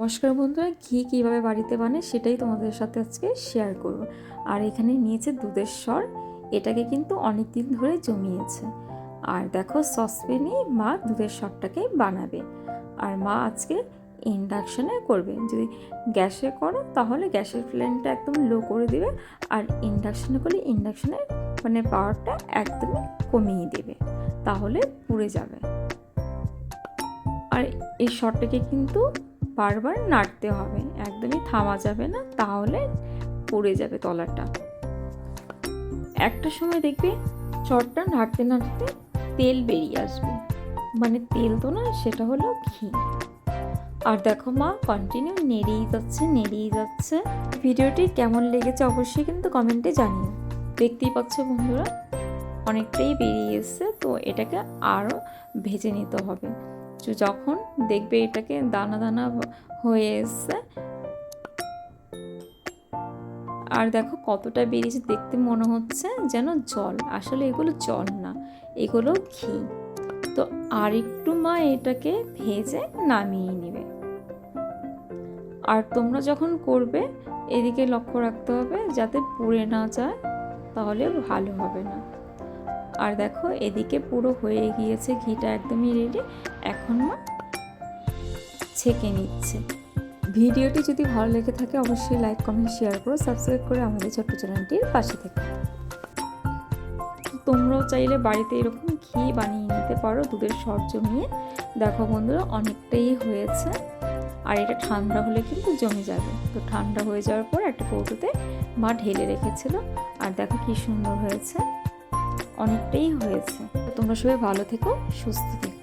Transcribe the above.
নমস্কার বন্ধুরা, ঘি কীভাবে বাড়িতে বানায় সেটাই তোমাদের সাথে আজকে শেয়ার করব। আর এখানে নিয়েছে দুধের স্বর এটাকে কিন্তু অনেক দিন ধরে জমিয়েছে। আর দেখো সসপ্যানে মা দুধের স্বরটাকে বানাবে। আর মা আজকে ইন্ডাকশানে করবে। যদি গ্যাসে করো, তাহলে গ্যাসের ফ্লেমটা একদম লো করে দেবে আর ইন্ডাকশানে করলে ইন্ডাকশানের মানে পাওয়ারটা একদমই কমিয়ে দেবে। তাহলে পুড়ে যাবে। আর এই শটটাকে কিন্তু বারবার নাড়তে হবে। একদমই থামা যাবে না, তাহলে পড়ে যাবে তলাটা। একটা সময় দেখবে চটটা নাড়তে নাড়তে তেল বেরিয়ে আসবে। মানে তেল তো না, সেটা হলো ঘি। আর দেখো মা কন্টিনিউ নেড়েই যাচ্ছে নেড়েই যাচ্ছে। ভিডিওটি কেমন লেগেছে অবশ্যই কিন্তু কমেন্টে জানিও। দেখতেই পাচ্ছ বন্ধুরা, অনেকটাই বেরিয়ে এসছে, তো এটাকে আরও ভেজে নিতে হবে। যখন দেখবে এটাকে দানা দানা হয়ে এসছে। আর দেখো কতটা বেরিয়েছে, দেখতে মনে হচ্ছে যেন জল। আসলে এগুলো জল না, এগুলো ঘি। তো আর একটু মা এটাকে ভেজে নামিয়ে নেবে। আর তোমরা যখন করবে, এদিকে লক্ষ্য রাখতে হবে যাতে পুড়ে না যায়, তাহলে ভালো হবে না। আর দেখো, এদিকে পুরো হয়ে গিয়েছে, ঘিটা একদমই রেডি এখন মা ছেঁকে নিচ্ছে। ভিডিওটি যদি ভালো লেগে থাকে, অবশ্যই লাইক কমেন্ট শেয়ার করো সাবস্ক্রাইব করে আমাদের ছোট্ট চ্যানেলটির পাশে থেকে। তোমরাও চাইলে বাড়িতে এরকম ঘি বানিয়ে নিতে পারো, দুধের সর জমিয়ে। দেখো বন্ধুরা, অনেকটাই হয়েছে। আর এটা ঠান্ডা হলে কিন্তু জমে যাবে। তো ঠান্ডা হয়ে যাওয়ার পর একটা কৌটোতে মা ঢেলে রেখেছিল। আর দেখো কি সুন্দর হয়েছে। অনেকটাই হয়েছে। তোমরা সবাই ভালো থেকো সুস্থ থেকো।